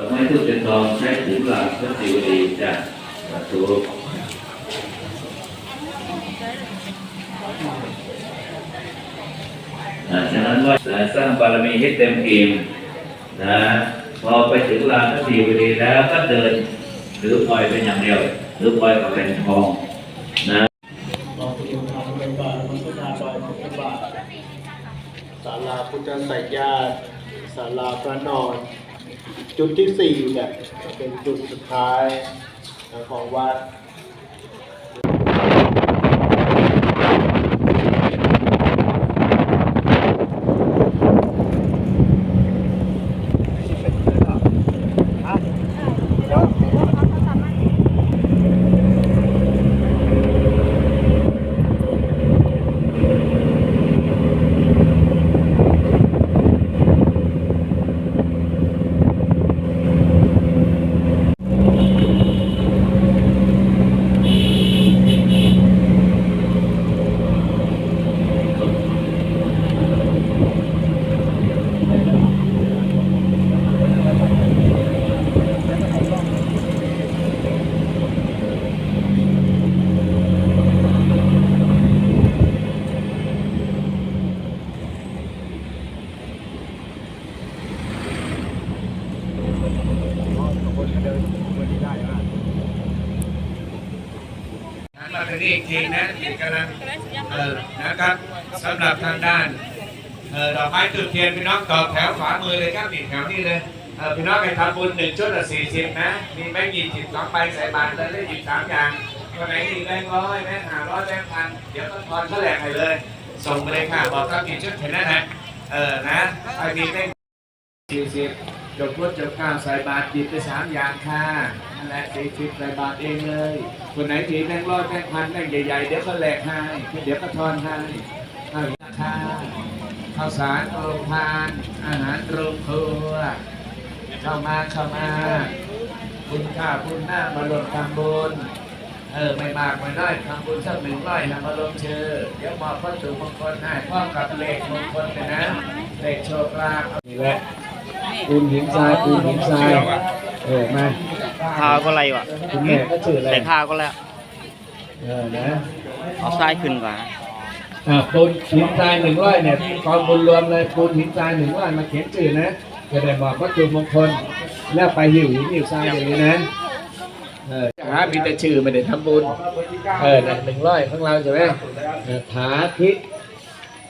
ดอกไม้ทูบเป็นทองใช้ถือหลักพระศิวลีจ้ะสาธุอ่าฉะนั้นว่าสร้างบารมีให้เต็มอิ่มนะพอไปถึงลานพระศิวลีแล้วก็เดินถือพลอยเป็นอย่างเดียวถือพลอยก็เป็นทองนะเราราพุทธบาทศาลาพุทธไสยญาติศาลาพระนอน จุดที่สี่เนี่ยจะเป็นจุดสุดท้ายของวัด มาทางนี้อีกทีนะที่กำลังเออนะครับสำหรับทางด้านเออดอกไม้จุด เทียนพี่น้องต่อแถวขวามือเลยครับนี่แถวนี้เลยพี่น้องไปทำบุญหนึ่งชุดละสี่สิบนะมีแบงค์ยี่สิบสองใบใส่บาตรเลยได้หยิบสามอย่างคนไหนมีแบงค์ร้อยแบงค์ห้าร้อยแบงค์พันเดี๋ยวต้นทอนเขาแหลกให้เลย ส่งไปเลยค่ะบอกครับกี่ชุดเห็นนั่นนะเออนะใครมีแบงค์สี่สิบจบพุทธจบข้าวใส่บาตรหยิบไปสามอย่างค่ะนั่นแหละสี่สิบใส่บาตรเองเลย คนไหนถือแบงค์ร้อยแบงค์พันแบงค์ใหญ่ๆเดี๋ยวก็แหลกให้เดี๋ยวก็ทอนให้ข้าวราคา ข้าวสารโรงทาน อาหารโรงครัว เข้ามาเข้ามาคุณค่าคุณหน้ามาลดทำบุญเออไม่มากไม่น้อยทำบุญสักหนึ่งร้อยทำมาลงชื่อเดี๋ยวมอบวัตถุมงคลให้พร้อมกับเลขมงคลเลยนะเลขโชคลาภนี่แหละปูนหินทรายปูนหินทรายเออมาข้าวก็ไรวะคุณแม่ก็ชื่ออะไรใส่ข้าวก็แล้วเออนะเอาทรายขึ้นก่อนอ่า ปูนหินทรายหนึ่งร้อยเนี่ยกองบุญรวมเลยปูนหินทรายหนึ่งร้อยมาเขียนชื่อนะจะได้บอกวัตถุมงคลแล้วไปหิวหินหิวทรายอย่างนี้นะเออหามีแต่ชื่อไม่ได้ทำบุญ เออหนึ่งร้อยของเราใช่ไหมฐาทิศ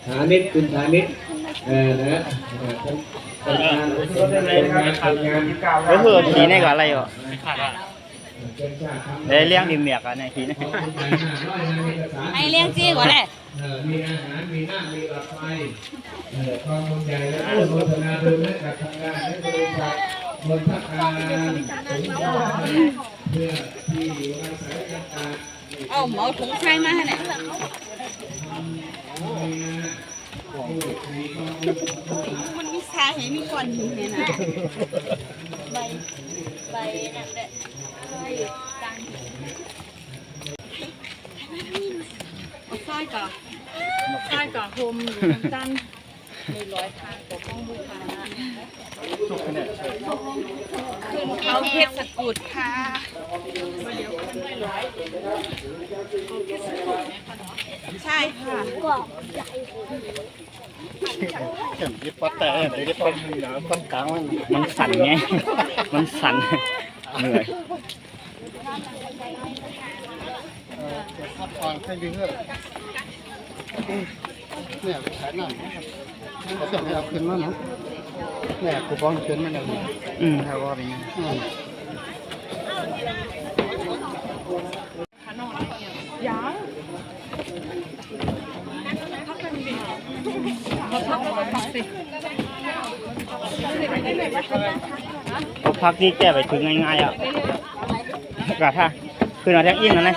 ฐานิดคุณฐานิดเออนะเออเป็นเป็นงานเป็นงานเป็นงานก็คือขี่กับอะไรวะ เป็นชาติทำได้เลี้ยงดิมเมียกันในขี่ในไอ้เลี้ยงจี้กว่าแหละเออมีอาหารมีน้ำมีหลอดไฟเออความมุ่งใหญ่และผู้โฆษณาดูและกับทำงานและบริษัทบนพักการถึงเพื่อที่อาศัยกันตาเอาหมอถุงใช้มาให้เนี่ยมันมีสาเหตุมีก่อนหินเนี่ยนะใบ ใบนั่นแหละใบกางเอาไส้ก่อนไส้ก่อนโฮมอยู่ทางด้านในร้อยทางปกป้องบูชา เขาเพชรสกุลค่ะใช่ค่ะเห็นที่ปัดแต่ไอ้ที่ปัดปัดกลางมันมันสั่นไง มันสั่นเหนื่อยพักผ่อนให้ดีเถอะเนี่ยแขายน้ำเขาจะไม่เอาขึ้นมาเนาะ เนี่ยคูปองขึ้นมาแล้วเนี่ยอืมครับว่าเป็นไงอืมก็พักที่แก้ไปถึงง่ายๆอะกะถ้าขึ้นมาแท็กยิ่งนะ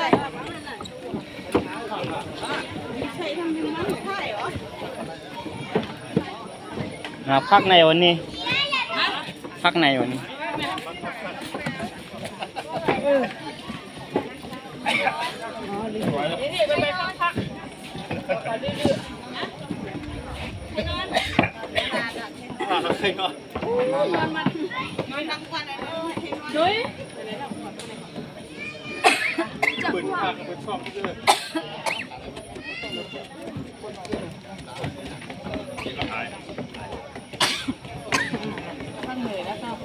นะพักในวันนี้ พักในวันนี้นอนทั้งวันเลยนุ้ยปืนภาคปืนช่องเลยอย่าง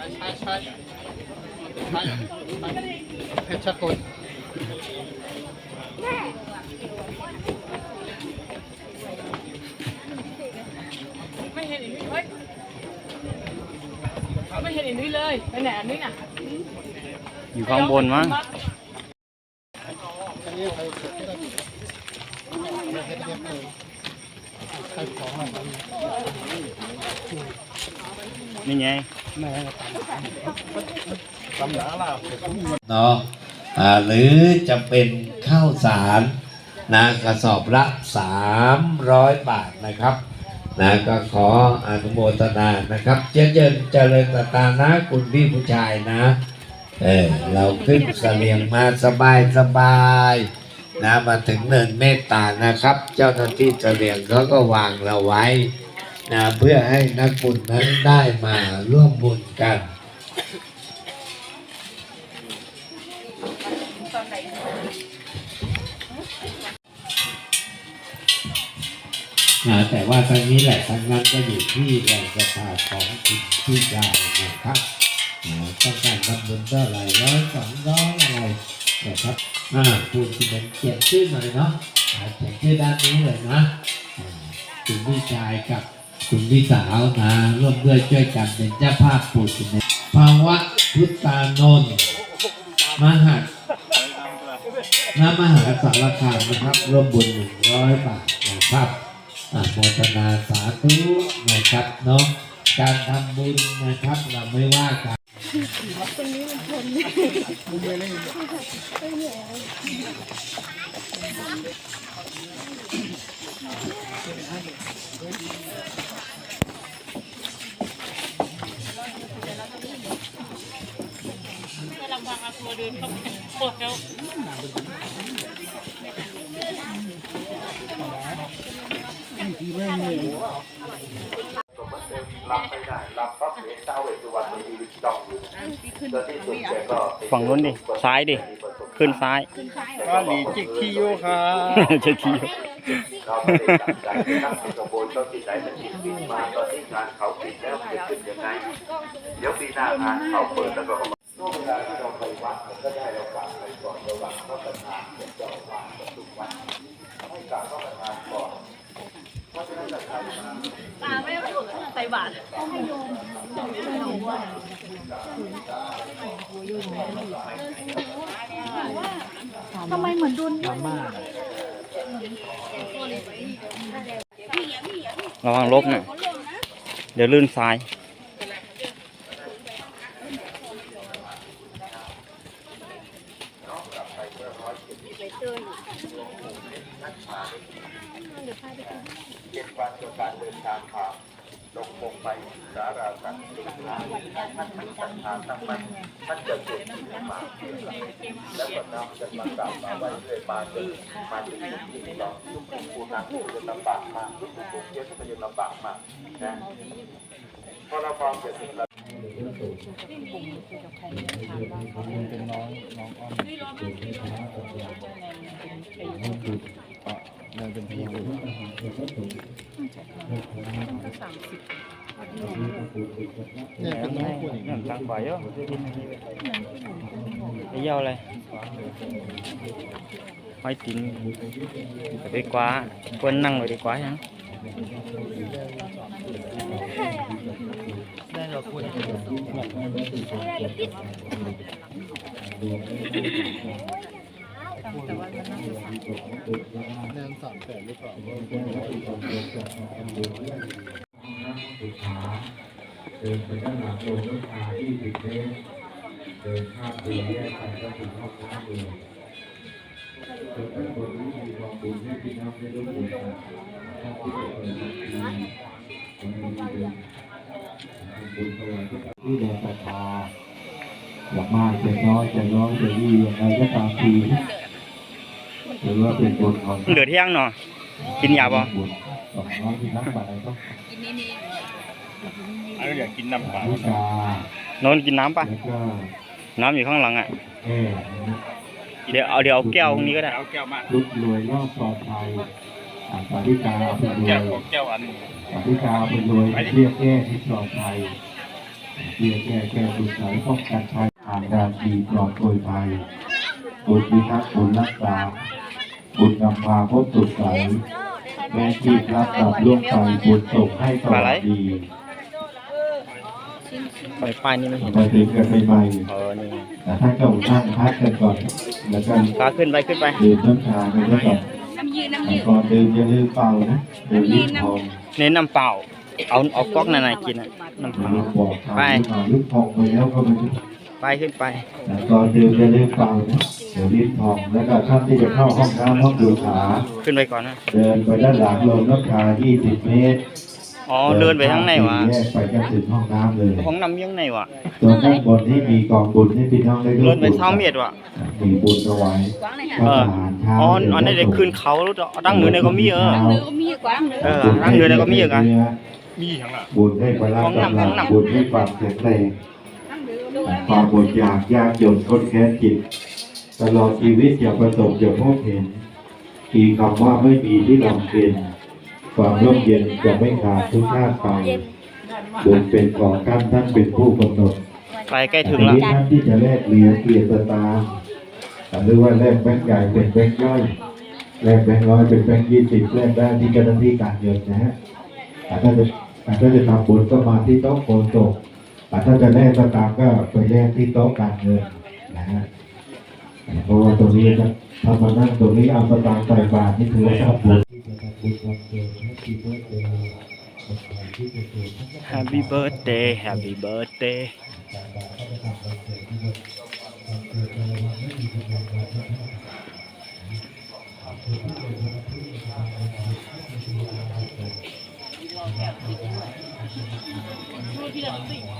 เงินนะอ้าวใช่ใช่ใช่ใช่เพชรกลไม่เห็นอีกนิดเฮ้ยไม่เห็นอีกนิดเลยไปไหนอันนี้น่ะอยู่ข้างบนมั้งใครเกิดที่ได้ไม่เห็นเรียบเลยใครของอะไร นี่ไงนะเนาะอ่าหรือจะเป็นข้าวสารนะกระสอบละ 300 บาทนะครับนะก็ขออนุโมทนานะครับ เจริญเจริญตตานะคุณพี่ผู้ชายนะเออเราขึ้นเสลียงมาสบายสบายนะมาถึงเนินเมตตานะครับ เจ้าหน้าที่เสลียงเขาก็วางเราไว้ นะเพื่อให้นักบุญนั้นได้มาร่วมบุญกันนะแต่ว่าทางนี้แหละทางนั้นก็อยู่ที่แรงศรัทาของคุณผู้ใหญ่นะครับนะต้องการทำบุญเท่าไรร้อยสองร้อยอะไรนะครับอ่าพูดที่เป็นเขียนชื่อมาเลยเนาะเขียนชื่อด้านนี้เลยนะคุณพี่ชายกับ คุณพี่สาวนะร่วมด้วยช่วยกันเป็นเจ้าภาพปูสินภาวะพุทธานนท์มหัสน้ำมหาสารคามนะครับร่วมบุญหนึ่งร้อยบาทนะครับอ่าโมทนาสาธุนะครับเนาะการทำบุญนะครับเราไม่ว่ากันทั้งนี้มันชนเนี่ย ฝั่งนู้นดิซ้ายดิขึ้นซ้ายก็หลีจิกที่โยค่ะเจะทีเราไม่ได้ตั้งใจไปตั้งเป็นกระบวนก็ที่ไหนมันผิดผิดมาตอนที่งานเขาปิดแล้วจะขึ้นยังไงเดี๋ยวปีหน้างานเขาเปิดแล้วก็ ไปวัดมันก็ได้เรากาบไปก่อนระหว่างพระประธานกับเจ้าอาวาสกับทุกวันให้กราบพระประธานก่อนเพราะฉะนั้นเราทำมาตาไม่ถูกใส่บาตรต้องให้โยมต้องให้โยมว่าทำไมเหมือนโดนระวังลบนะเดี๋ยวลื่นซ้าย เจ็ดวันต่อการเดินทางผ่านล งคงไปสาราสัตว์สุขาท่านไม่ศรัทธาทั้งมันท่านจะเกิดขึ้นมาแล้วก็นำจะมากราบมาไหว้เรื่อยมาจนมาถึงที่เราทุกคนผู้นั้นจะลำบากมากทุกคนเยอะก็จะลำบากมากนะเพราะเราความเกิดขึ้นเราเนี่ยเป็นน้องคุณนั่นตั้งไว้เยอะไอ้เหี้ยอะไรห้อยตินไปดีกว่าควรนั่งไว้ดีกว่า ยังแนนสามแสนหรือเปล่าเดินไปด้านหลังโรงรถไฟที่ติดเทสเดินข้ามปีแยกไปก็ถึงห้องน้ำเลยจนเป็นคนที่มีความบุญให้พี่น้องได้ร่วมบุญกันถ้าที่เปิดบัญชีวันนี้เดินบุญถวายที่แดนศรัทธาอยากมากจะน้อยจะน้อยจะดียังไงก็ตามที หรือว่าเป็นบุญของเหลือเที่ยงเนาะกินยาบ่บุญของน้องที่รักไปต้องกินนี่นี่อันอยากกินน้ำเปล่าวิชานอนกินน้ำปะแล้วก็น้ำอยู่ข้างหลังอะแอ่เดี๋ยวเอาเดี๋ยวเอาแก้วตรงนี้ก็ได้ลุกรวยรอบปลอดภัยอ่าสาธิกาเป็นรวยแก้วอันสาธิกาเป็นรวยเรียกแก้ที่ปลอดภัยเรียกแก้แก้บุญสายป้องกันภัยผ่านดานดีปลอดโดยภัยบุญพิทักษ์บุญรักษา บุญนำพาพบสุขใสแม้ชีพรับกับล่วงไปบุญส่งให้ตลอดดีไปป้ายนี่ไม่เห็นไปถึงกันใหม่เออนี่ๆแต่ท่านก็นั่งพักกันก่อน แล้วก็พาขึ้นไปขึ้นไปดื่มน้ำชาไปด้วยก่อนน้ำยืนน้ำยืนก่อนดื่มอย่าลืมเป่านะเดี๋ยวรีบทองเน้นน้ำเปล่า เอาเอาก๊อกนั่นน่ะกินอะน้ำเปอย่าล่าลืมบอกทางไปลูกเอาลูกทองไปแล้วก็ไม่ ได้ไปขึ้นไปแต่ก่อนดื่มอย่าลืมเป่านะเดี๋ยวรีบทองแล้วก็ท่านที่จะเข้าห้องน้ำห้องดูขาขึ้นไปก่อนนะเดินไปด้านหลังลงน้ำชา20 เมตรอ๋อเดินไปทางไหนวะแยกไปก็ถึงห้องน้ำเลยห้องน้ำยังไหนวะตรงด้านบนที่มีกองบุญที่พี่น้องได้ร่เดิวมนไปบุญเท้าเมียดวะมีบุญถวายกว้างเลยข้าค่ะวสารเช้าอ๋ออันนี้ได้ขึ้นเขาแล้วตั้งมือในก็มีเออเนื้อก็มีกว้างเนื้อเออตั้งมือในก็มีเหรอกันมีทั้งหลับุญให้พละของหนักกำขลัองงหนักบุญให้ความแข็งแรงตั้งเนื้อด้วย ความอดอยากยากจนทนแค้นจิต ตลอดชีวิตอย่าประสบอย่าพบเห็นอีคำว่าไม่มีที่ลำเพ็ญความร่มเย็นจะไม่ขาดทุกชาติไปบุญเป็นของท่านท่านเป็นผู้กำหนดไปใกล้ถึงทีแล้วนี้ท่านที่จะแลกเหรียญเปลี่ยนสตางค์หรือว่าแลกแบงค์ใหญ่เป็นแบงค์ย่อยแลกแบงค์ร้อยเป็นแบงค์ยี่สิบแลกได้ที่เจ้าหน้าที่การเงินนะฮะแต่ถ้าจะแต่ถ้าจะทำบุญก็มาที่โต๊ะโอนศพ แต่ถ้าจะแลกสตางค์ก็ไปแลกที่โต๊ะการเงินนะฮะเพราะว่าตรงนี้นะถ้ามานั่งตรงนี้เอาสตางค์ใส่บาตรนี่ถือว่าทำบุญที่จะทำบุญวันเกิดให้ที่เมื่อเดือนที่จะเกิด Happy birthday Happy birthday เหนือ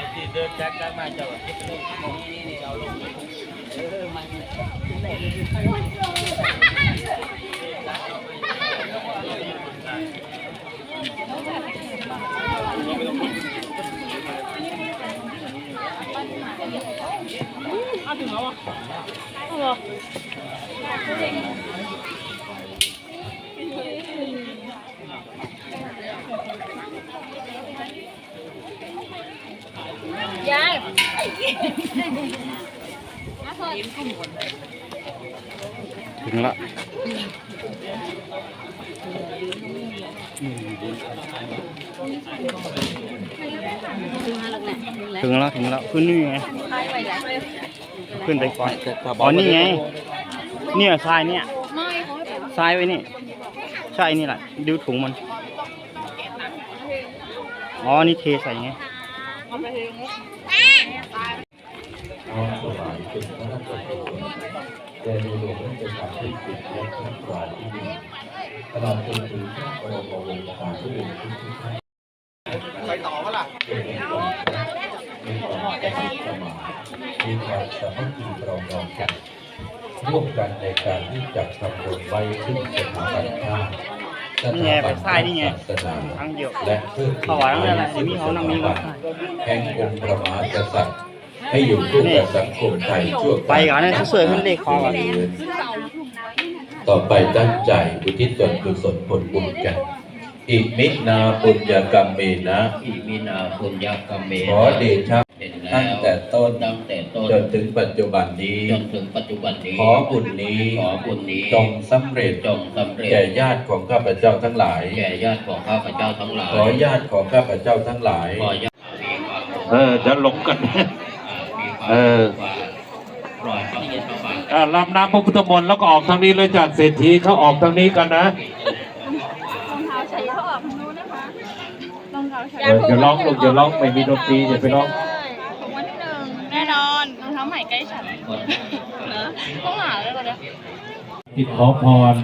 มากินดูแต่ว่าน่าจะจืดอะแม่อร่อยหนูดึงแม่แม่ก็เหนื่อยสิเอาถึงแล้วอะเอาเหรอ ยาย ถึงละถึงมาแล้วแหละถึงแล้วถึงแล้วถึงแล้วขึ้นนี่ไงไปไปแล้วขึ้นไปก่อนอ๋อนี่ไงเนี่ยทรายเนี่ยไม่เขาให้ไปทรายไว้นี่ใช่นี่แหละดูถุงมันอ๋อนี่เทใส่ไง น้อมถวายเป็นพระราชกุศลแด่ในหลวงรัชกาลที่สิบและพระบาทที่หนึ่งตลอดจนถึงพระบรมวงศานุวงศ์ทุกท่านไปต่อเมื่อไหร่มีความสมัครสมานมีความสามัคคีปรองดองกันร่วมกันในการที่จะทำบุญไว้ซึ่งสถาบันชาติสถาบันทยนี่ไงศาสนาครั้งเดียวและเพื่อเขาหวานอะไรเดี๋ยวมีเขานำมีมาแห่งองค์พระมหากษัตริย์ ให้อยู่คู่กับสังคมไทยชั่วไปก่อนนะสวยๆขึ้นเลขคอก่อน ต่อไปตั้งใจอุทิศส่วนกุศลผลบุญกัน อิมินาปุญญกรรมเมนะอิมินาปุญญกรรมเมขอเดชะเป็นตั้แล้งวแต่ต้นต้นตั้งแต่ต้นจนถึงปัจจุบันนี้จนถึงปัจจุบันนี้ ขอบุญนี้ขอบุญนี้จงสำเร็จจงสำเร็จแก่ญาติของข้าพเจ้าทั้งหลายแก่ญาติของข้าพเจ้าทั้งหลายขอญาติของข้าพเจ้าทั้งหลายขอญาติเออจะหลงกัน เออปล่อยพระพุทธบาทอ่าลำน้ำพระพุทธมนต์แล้วก็ออกทางนี้เลยจากเศรษฐีเขาออกทางนี้กันนะรองเท้าใช้เขาออกทางนู้นนะคะรองเท้าใช้เอออย่าร้องลูกอย่าร้องไม่มีดนตรีอย่าไปร้องของวันที่หนึ่งแน่นอนรองเท้าใหม่ใกล้ฉันนะต้องหาแล้วตอนเนี้ยที่ขอพร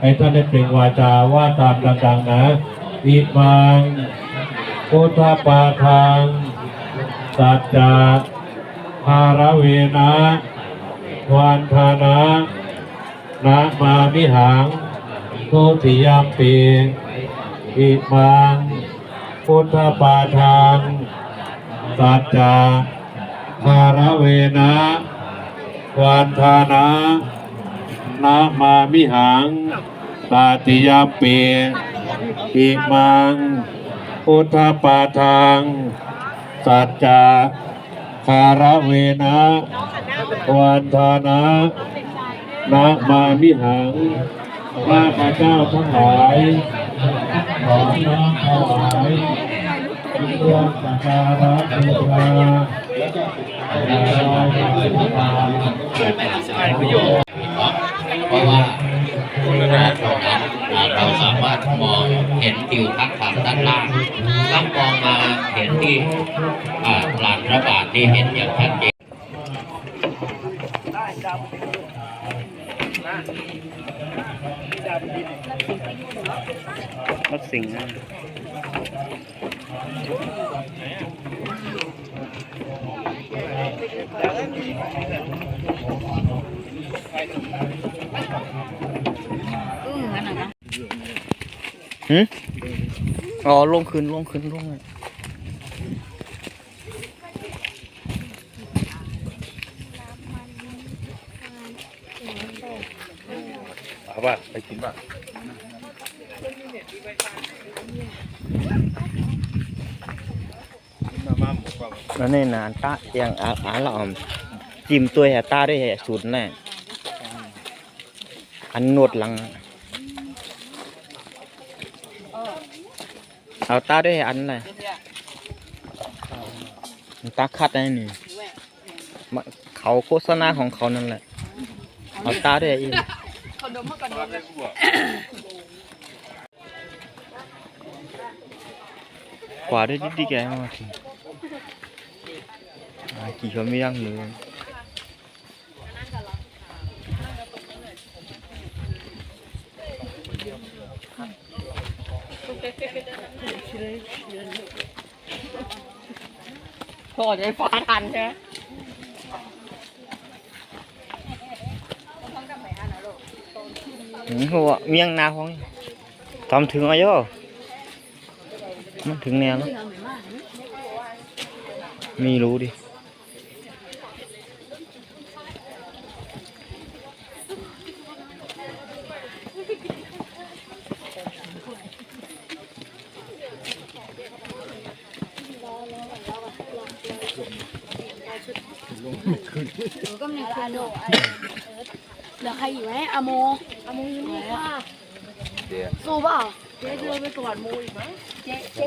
ให้ท่านได้เปล่งวาจาว่าตามดังๆนะอิมังพุทธปาทังสัจจะ ภารเวนะวันธานะนะมามิหังทุติยามปีอิมังพุทธปาทังสัจจะภารเวนะวันธานะนะมามิหังตาติยามเปอิมังพุทธปาทังสัจจะคาระเวนะวันธานะนะมามิหังข้าพระเจ้าทั้งหลายขอน้อมถวายเครื่องสักการะบูชาและลอยพระพุทธบาเพราะว่าเราสามารถมองเห็นทิวทัศน์ทางด้านล่าง ถ้ามองมาเห็นที่อ่าลานพระบาทที่เห็นอย่างชัดเจนรถสิงห์นะอึ้งกันนะหืม อ๋อลงคืนลงคืนลงเลยเอาป่ะไปกินป่ะแล้วนี่นานตาอย่างอาอาละออมจิ้มตัวแห่ตาด้วยแห่สูตรแน่อันนวดหลัง เอาตาด้วยอันไหนตาคัดได้นี่มาเขาโฆษณาของเขานั่นแหละ เอาตาด้วยอีกเขาดมมาก่อนดมเลยกว่าด้วยดิแกมาทีกี่เขาไม่ยั่งเล โทษจะฟ้าทันใช่ไหมหัวเมียงนาของทำถึงอายุมันถึงแนวแล้วไม่รู้ดิ ก็มีคาโดเหลือใครอยู่ไหมอโมอโมอยู่นี่ค่ะสู้เปล่าเจ๊เดินไปก่อนโมอีกไหมเจ๊เจ๊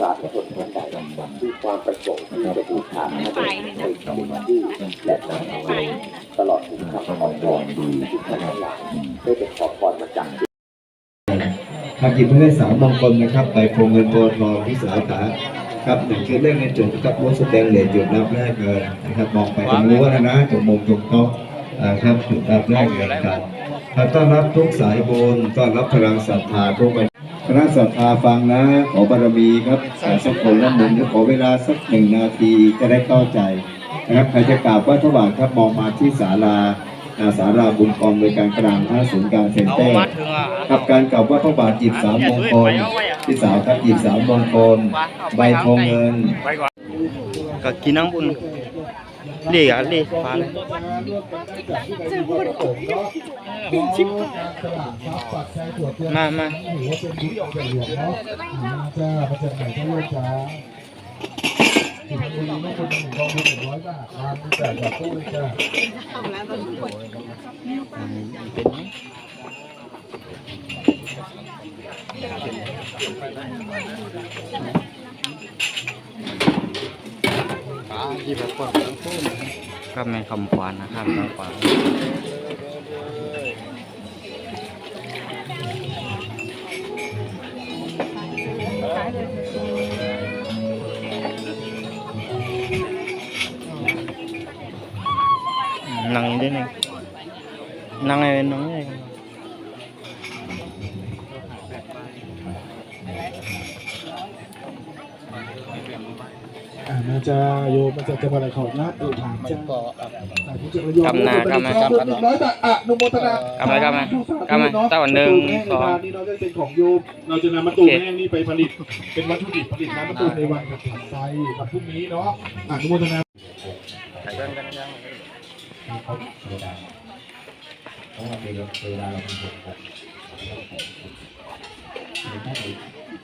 สาธุชนทั้งหลายมีความประสงค์ที่จะบูชาพระเดชในสิ่งที่และนำไปตลอดถึงคำขอพรที่ท่านทั้งหลายได้ไปขอพรมาจากหากหยิบให้ได้สามมงคลนะครับไปโพเงินโพทองที่สาขาครับหนึ่งคือเลขในจุดกับวัสแดงเหรียญจุดรับแรกเลยนะครับมองไปตรงนู้นนะนะตรงมุมตรงโต๊ะครับจุดรับแรกเลยครับต้อนรับทุกสายบุญต้อนรับพลังศรัทธาทุกประ คณะศรัทธาฟังนะ ขอบารมีครับสายสักคนละหนึ่งเดี๋ยวขอเวลาสักหนึ่งนาทีจะได้เข้าใจนะครับใครจะกราบไหว้พระบาทครับมองมาที่ศาลาอ่าศาลาบุญกองโดยการกลางท่าศูนย์การเซ็นเตอร์กับการกราบไหว้พระบาทหยิบสามมงคลที่สาวครับหยิบสามมงคลใบโพเงินก็กินน้ำบุญ เรียกอะเรีย กฟ้าเลยมามก็แม่คำขวานนะครับคำขวานนั่งได้เนี่ยนั่งไงนั่งไงอ่ น่าจะโยมมันจะจะอะไรขานะออถามจะก็อ่าทำนากำนากำหนึ่งร้อยบาทอะนุโมทนากำมากำมากำมาตั้งแต่หนึ่งสองนี่เราจะเป็นของโยมเราจะนำมะตูมแห้งนี่ไปผลิต เป็นวัตถุดิบผลิตน้ำมะตูมในวันถัดไปวันพรุ่งนี้เนาะอนุโมทนาเมียผมยอมลงมา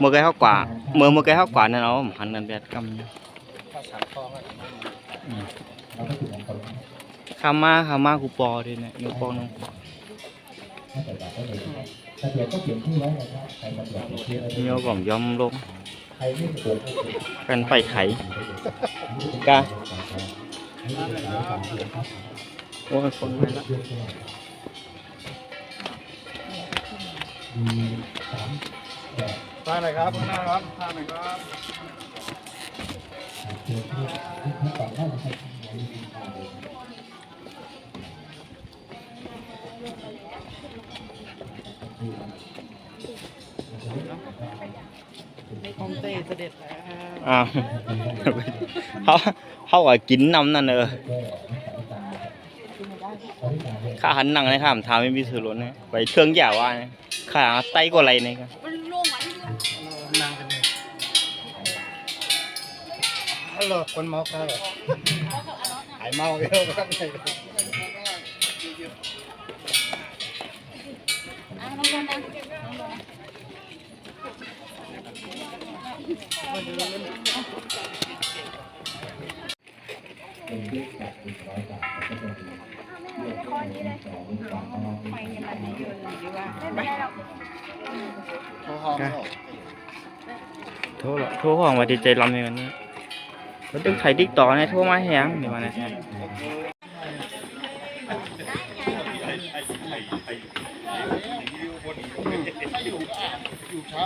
มื่อไกลเขากว่าเมื่อเมื่อไกลเขากว่านั่นเอาหันกันแบบกำข้ามาข้ามากูปอดิเนี่ยนิ้วโป้งน้องเนี้ยผมยอมลงกันไปไขกาโอ้ยคนไปละ ทานหน่อยครับข้างหน้าครับทานหน่อยครับของเต้เสด็จแล้วอ้าวเขาเขาก็กินน้ำนั่นเออข้าหันหนังเลยค่ะผมทาไม่มีสื่อล้นเนี่ยไปเครื่องยาว่าเนี่ยข้าไตกว่าอะไรเนี่ยครับ ฮัลคนเมาครับหายเมาเยอะครับอะน้องคนนั้นโทรละโทรห้องว่าดีใจลำอย่างนี้ มันต้องใช้ติ๊กต่อในทั่วมาแห้งเดี๋ยวมานะอยู่เช้า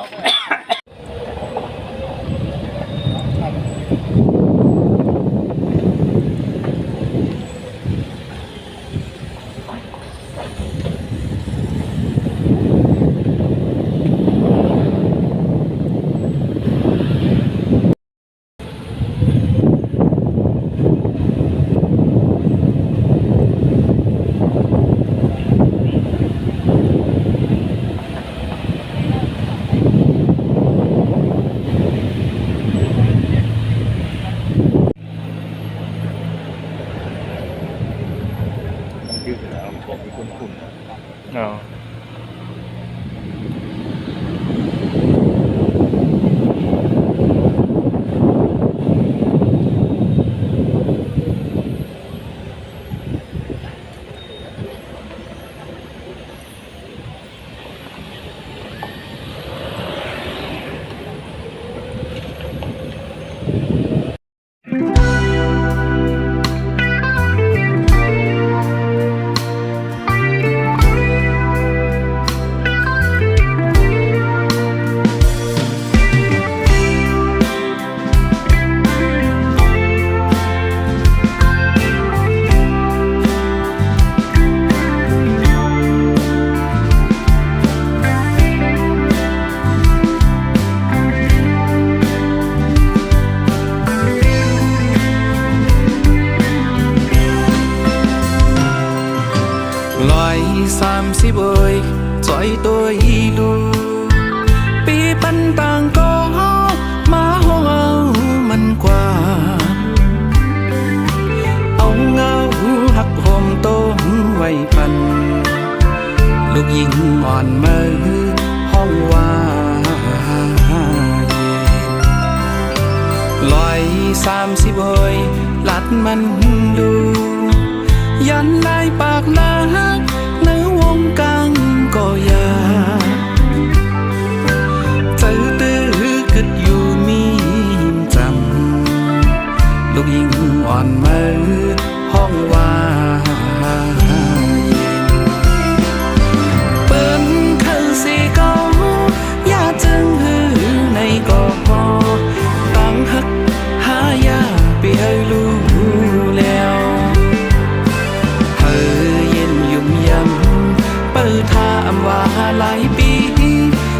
ว่าหลายปี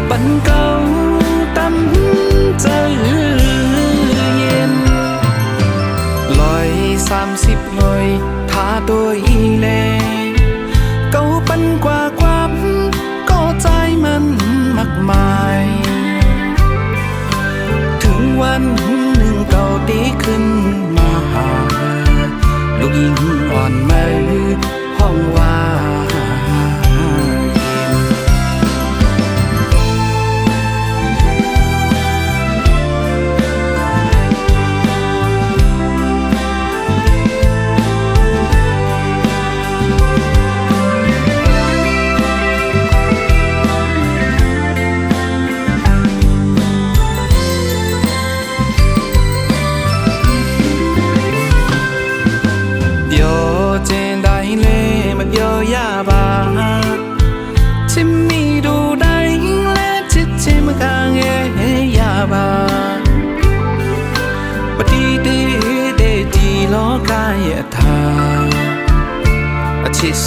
ปันเก่าตั้มใจเย็นลอยสามสิบหน่อยทาตัวอีแลเก่าปันกว่าความก็ใจมันมากมาย ถึงวันหนึ่งเก่าดีขึ้นมาหาลูกยิงอ่อนมือ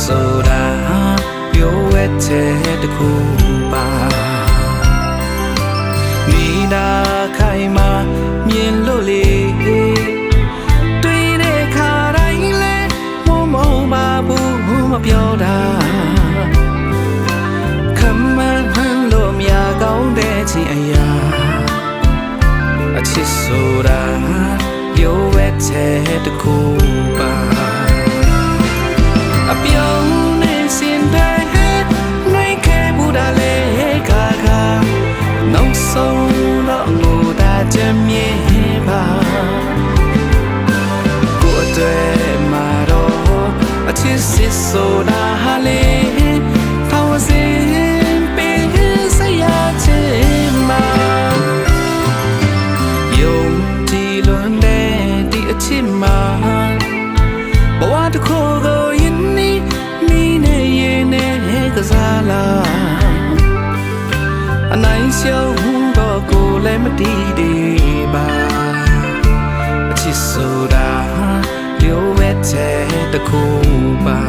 ဆိုတာပြောဝဲတဲ့တခုပါမိနာခိုင်မာမြင်လို့လေတွေ့တဲ့ခါတိုင်းလဲမုံမုံပါဘူးမပြောတာခမန်းဟန်လို့မြာကောင်းတဲ့ချင်းအရာအချစ်ဆိုတာပြောဝဲတဲ့တခုပါ တာချင်မြေပါကိုယ်အတွက်မှာတော့အချစ်စစ်ဆိုတာဟာလေ တစ်ခုပါ